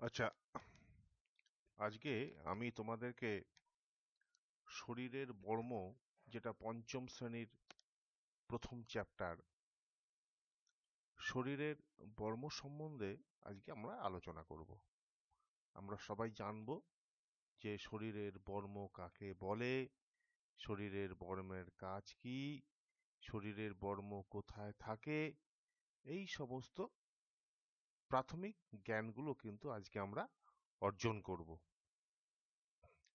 আচ্ছা আজকে আমি তোমাদেরকে শরীরের বর্ম, যেটা পঞ্চম শ্রেণির প্রথম চ্যাপ্টার শরীরের বর্ম সম্বন্ধে আজকে আমরা আলোচনা করব। আমরা সবাই জানব যে শরীরের বর্ম কাকে বলে, শরীরের বর্মের কাজ কি, শরীরের বর্ম কোথায় থাকে, এই সমস্ত প্রাথমিক জ্ঞানগুলো কিন্তু আজকে আমরা অর্জন করব।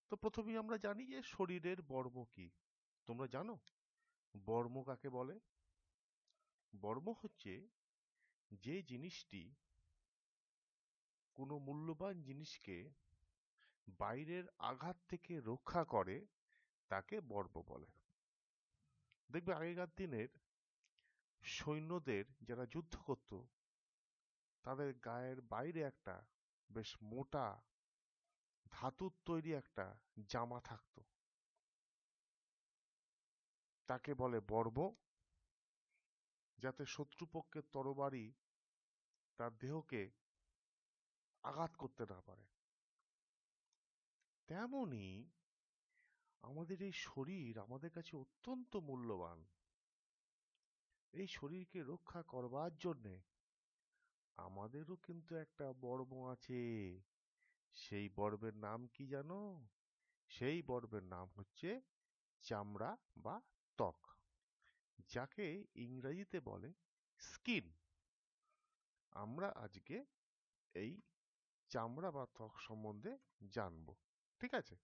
তো প্রথমেই আমরা জানি যে শরীরের বর্ম কি? তোমরা জানো? বর্ম কাকে বলে? বর্ম হচ্ছে যে জিনিসটি কোনো মূল্যবান জিনিসকে বাইরের আঘাত থেকে রক্ষা করে, তাকে বর্ম বলে। দেখবে আগেকার দিনের সৈন্যদের যারা যুদ্ধ করত তাদের গায়ের বাইরে একটা বেশ মোটা ধাতুর তৈরি একটা জামা থাকত। তাকে বলে বর্ম যাতে শত্রুপক্ষের তরবারি তার দেহকে আঘাত করতে না পারে। তেমনি আমাদের এই শরীর আমাদের কাছে অত্যন্ত মূল্যবান। এই শরীরকে রক্ষা করবার জন্যে আমাদেরও কিন্তু একটা বর্ম আছে। সেই বর্বের নাম কি জানো? সেই বর্বের নাম হচ্ছে চামড়া বা ত্বক, যাকে ইংরেজিতে বলে স্কিন। আমরা আজকে এই চামড়া বা ত্বক সম্বন্ধে জানব, ঠিক আছে?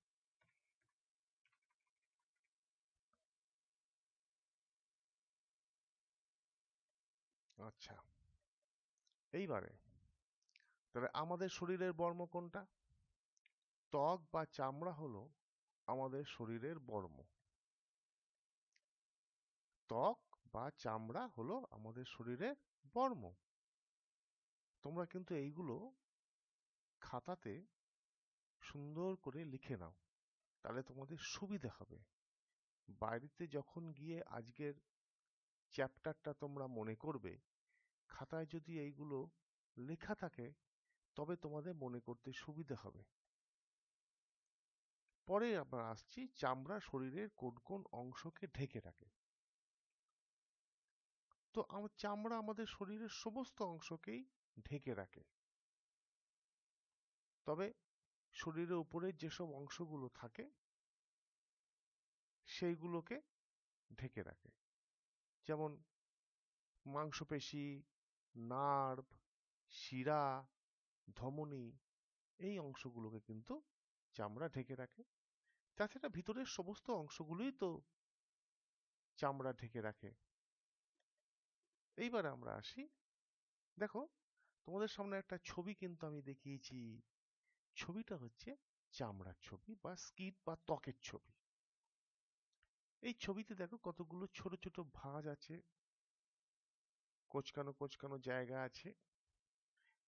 আচ্ছা। এইবারে। তাহলে আমাদের শরীরের বর্ম কোনটা? ত্বক বা চামড়া হলো আমাদের শরীরের বর্ম। ত্বক বা চামড়া হলো আমাদের শরীরের বর্ম। তোমরা কিন্তু এইগুলো খাতাতে সুন্দর করে লিখে নাও, তাহলে তোমাদের সুবিধা হবে। বাড়িতে যখন গিয়ে আজকের চ্যাপ্টারটা তোমরা মনে করবে খাতায় যদি এইগুলো লেখা থাকে, তবে তোমাদের মনে করতে সুবিধা হবে। পরে আমরা আসছি চামড়া শরীরের কোন কোন অংশকে ঢেকে রাখে। তো আমার চামড়া আমাদের শরীরের সমস্ত অংশকেই ঢেকে রাখে। তবে শরীরের উপরে যেসব অংশগুলো থাকে, সেইগুলোকে ঢেকে রাখে। যেমন মাংসপেশি নার্ভ, শিরা, ধমনী এই অংশগুলোকে কিন্তু চামড়া ঢেকে রাখে। তাছাড়া ভিতরের সমস্ত অংশগুলোই তো চামড়া ঢেকে রাখে। এইবার আমরা আসি। দেখো, তোমাদের সামনে একটা ছবি কিন্তু আমি দেখিয়েছি। ছবিটা হচ্ছে চামড়ার ছবি বা স্কিন বা ত্বকের ছবি। এই ছবিতে দেখো কতগুলো ছোট ছোট ভাঁজ আছে। কোচকানো কোচকানো জায়গা আছে।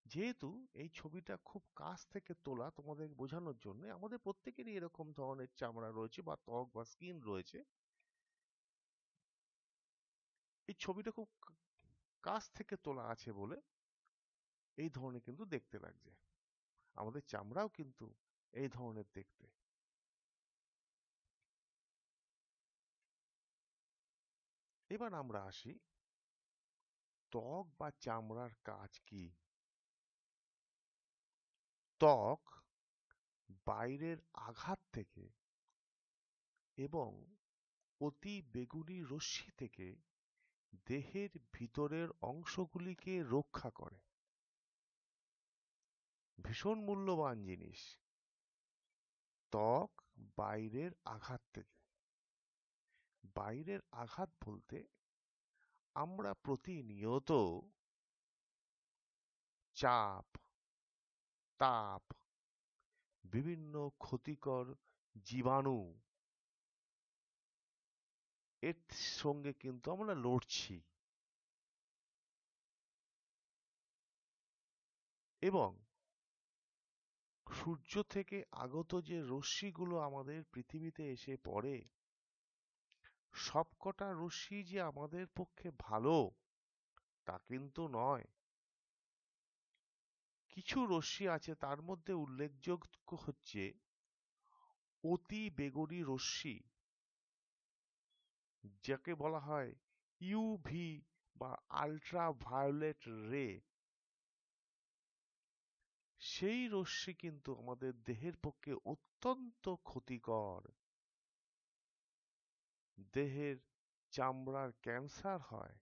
যেহেতু এই ছবিটা খুব কাছ থেকে তোলা তোমাদের বোঝানোর জন্য, আমাদের প্রত্যেকেরই এরকম ধরনের চামড়া রয়েছে বা ত্বক বা স্কিন রয়েছে। এই ছবিটা খুব কাছ থেকে তোলা আছে বলে এই ধরনের কিন্তু দেখতে লাগছে। আমাদের চামড়াও কিন্তু এই ধরনের দেখতে। এবার আমরা আসি ত্বক বা চামড়ার কাজ কি? ত্বক বাইরের আঘাত থেকে এবং অতি বেগুনি রশ্মি থেকে দেহের ভিতরের অংশগুলিকে রক্ষা করে। ভীষণ মূল্যবান জিনিস। ত্বক বাইরের আঘাত থেকে। বাইরের আঘাত বলতে আমরা প্রতিনিয়ত চাপ, তাপ, বিভিন্ন ক্ষতিকর জীবাণু এর সঙ্গে কিন্তু আমরা লড়ছি। এবং সূর্য থেকে আগত যে রশ্মিগুলো আমাদের পৃথিবীতে এসে পড়ে সবকটা রশ্মি যে আমাদের পক্ষে ভালো, তা কিন্তু নয়। কিছু রশ্মি আছে, তার মধ্যে উল্লেখযোগ্য হচ্ছে অতি বেগুনি রশ্মি, যাকে বলা হয় ইউভি বা আল্ট্রা ভায়োলেট রে সেই রশ্মি কিন্তু আমাদের দেহের পক্ষে অত্যন্ত ক্ষতিকর। দেহের চামড়ার ক্যান্সার হয়।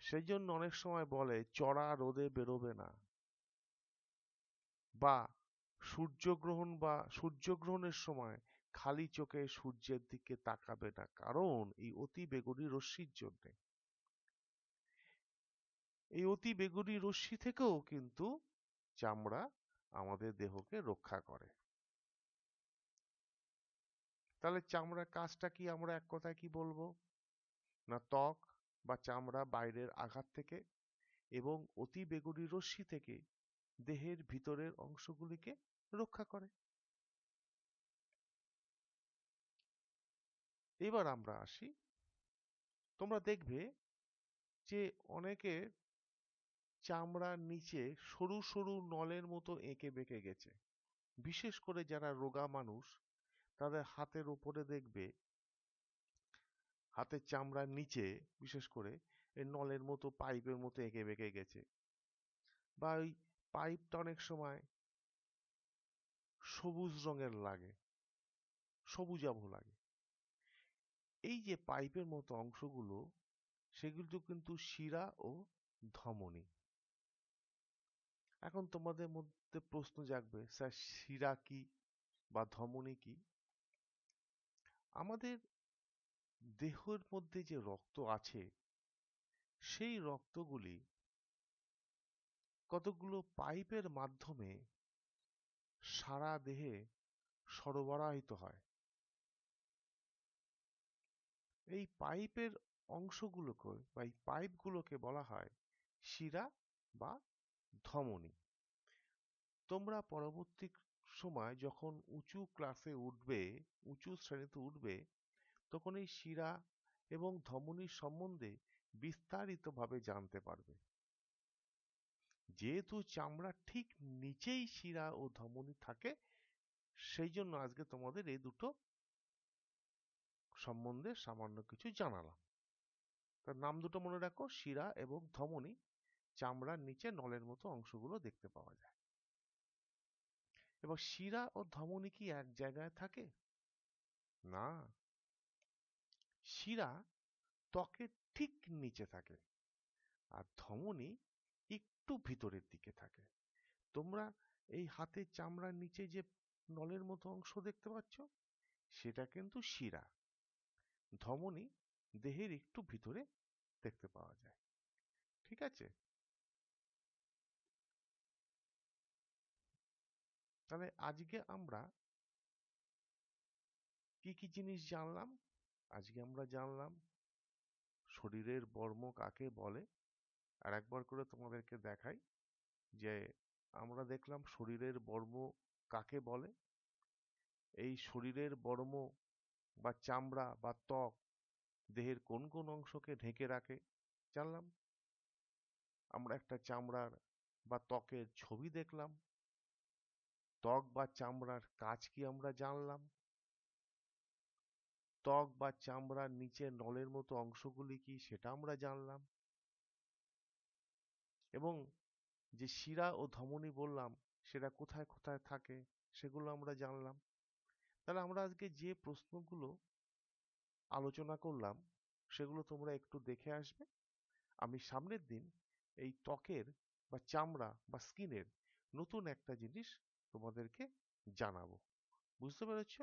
সেই জন্য অনেক সময় বলে, চড়া রোদে বেরোবে না। বা, সূর্যগ্রহণ বা সূর্যগ্রহণের সময় খালি চোখে সূর্যের দিকে তাকাবে না। কারণ এই অতি বেগুনি রশ্মির জন্যে। এই অতি বেগুনি রশ্মি থেকেও কিন্তু চামড়া আমাদের দেহকে রক্ষা করে। তাহলে চামড়ার কাজটা কি আমরা এক কথায় কি বলব? না ত্বক বা চামড়া বাইরের আঘাত থেকে এবং অতি বেগুনি রশ্মি থেকে দেহের ভিতরের অংশগুলিকে রক্ষা করে। এবার আমরা আসি। তোমরা দেখবে যে অনেকে চামড়ার নিচে সরু সরু নলের মতো এঁকে বেঁকে গেছে। বিশেষ করে যারা রোগা মানুষ তাদের হাতের ওপরে দেখবে, হাতের চামড়ার নিচে, বিশেষ করে এই নলের মতো পাইপের মতো এঁকে বেঁকে গেছে। বা ওই পাইপটা অনেক সময় সবুজ রঙের লাগে, সবুজাভ লাগে। এই যে পাইপের মতো অংশগুলো, সেগুলো কিন্তু শিরা ও ধমনী। এখন তোমাদের মধ্যে প্রশ্ন জাগবে, স্যার, শিরা কি বা ধমনী কি? আমাদের দেহের মধ্যে যে রক্ত আছে, সেই রক্তগুলি কতগুলো পাইপের মাধ্যমে সারা দেহে সরবরাহিত হয়। এই পাইপের অংশগুলোকে বা এই পাইপগুলোকে বলা হয় শিরা বা ধমনী। তোমরা পরবর্তী সময় যখন উঁচু ক্লাসে উঠবে, উঁচু শ্রেণীতে উঠবে, তখন এই শিরা এবং ধমনীর সম্বন্ধে বিস্তারিতভাবে জানতে পারবে। যেহেতু চামড়ার ঠিক নিচেই শিরা ও ধমনী থাকে সেই জন্য আজকে তোমাদের এই দুটো সম্বন্ধে সামান্য কিছু জানালাম। তার নাম দুটো মনে রাখো, শিরা এবং ধমনী। চামড়ার নিচে নলের মতো অংশগুলো দেখতে পাওয়া যায়। এবার শিরা ও ধমনী কি এক জায়গায় থাকে? না। শিরা ত্বকের ঠিক নিচে থাকে আর ধমনী একটু ভিতরের দিকে থাকে। তোমরা এই হাতের চামড়ার নিচে যে নলের মতো অংশ দেখতে পাচ্ছ সেটা কিন্তু শিরা। ধমনী দেহের একটু ভিতরে দেখতে পাওয়া যায়। ঠিক আছে? তাহলে আজকে আমরা কি কি জিনিস জানলাম? আজকে আমরা জানলাম শরীরের বর্ম কাকে বলে? আর একবার করে তোমাদেরকে দেখাই যে আমরা দেখলাম শরীরের বর্ম কাকে বলে? এই শরীরের বর্ম বা চামড়া বা ত্বক দেহের কোন কোন অংশকে ঢেকে রাখে? জানলাম। আমরা একটা চামড়ার বা ত্বকের ছবি দেখলাম। ত্বক বা চামড়ার কাজ কি আমরা জানলাম? ত্বক বা চামড়ার নিচে নলের মতো অংশগুলি কি সেটা আমরা জানলাম? এবং যে শিরা ও ধমনী বললাম, সেটা কোথায় কোথায় থাকে সেগুলো আমরা জানলাম। তাহলে আমরা আজকে যে প্রশ্নগুলো আলোচনা করলাম, সেগুলো তোমরা একটু দেখে আসবে। আমি সামনের দিন এই ত্বকের বা চামড়া বা স্কিনের নতুন একটা জিনিস তোমাদেরকে জানাব। বুঝতে পেরেছ?